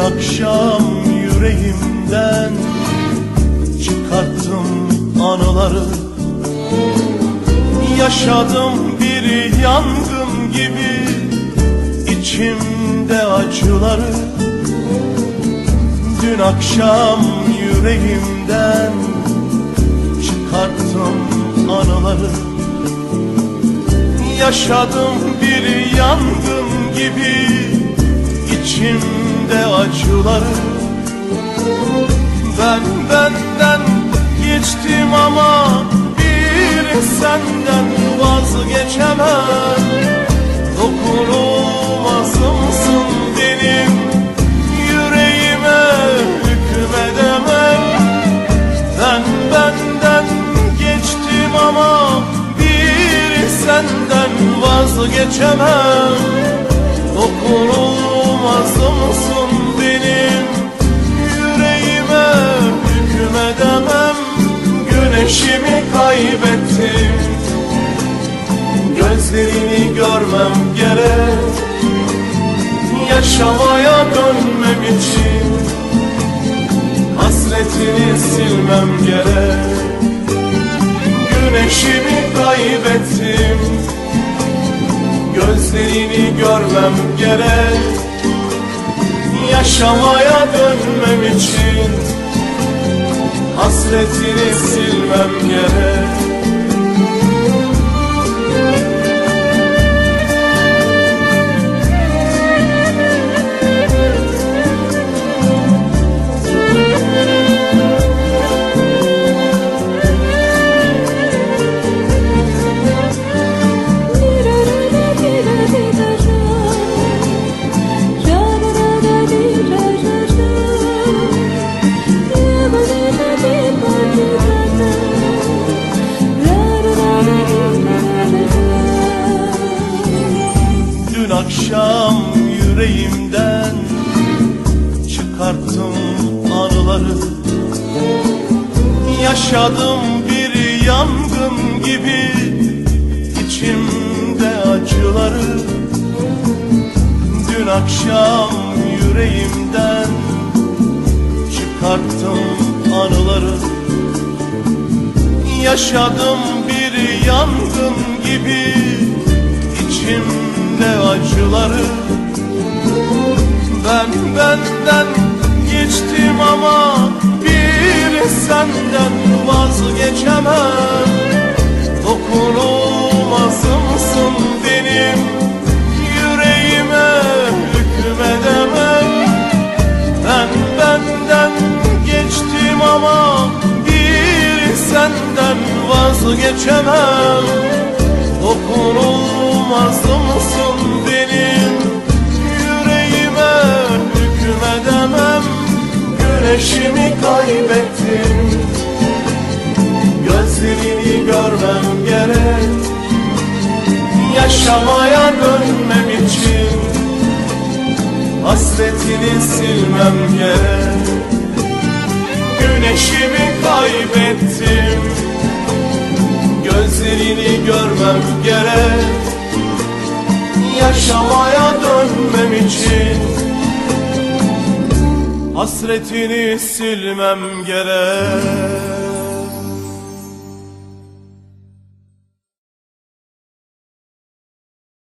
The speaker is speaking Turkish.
akşam yüreğimden çıkarttım anıları. Yaşadım bir yangın gibi içimde acıları. Dün akşam yüreğimden çıkarttım anıları. Yaşadım bir yangın gibi içimde acıları. Ben benden geçtim ama bir senden vazgeçemem. Dokunulmazımsın benim yüreğime hükmedemem? Ben benden geçtim ama bir senden vazgeçemem Dokunulmazımsın benim yüreğime hükmedemem. Güneşimi kaybettim. Gözlerini görmem gerek. Yaşamaya dönmem için Hasretini silmem gerek. Güneşimi kaybettim Gözlerini görmem gerek. Yaşamaya dönmem için Hasretini silmem gerek Dün akşam yüreğimden çıkarttım anıları. Yaşadım bir yangın gibi içimde acıları. Dün akşam yüreğimden çıkarttım anıları. Yaşadım bir yangın gibi içimde acıları. Ben benden geçtim ama bir senden vazgeçemem. Dokunulmazımsın benim yüreğime hükmedemem. Ben benden geçtim ama bir senden vazgeçemem. Dokunulmazımsın benim yüreğime Güneşimi kaybettim. Gözlerini görmem gerek. Yaşamaya dönmem için Hasretini silmem gerek. Güneşimi kaybettim. Gözlerini görmem gerek Yaşamaya dönmem için Hasretini silmem gerek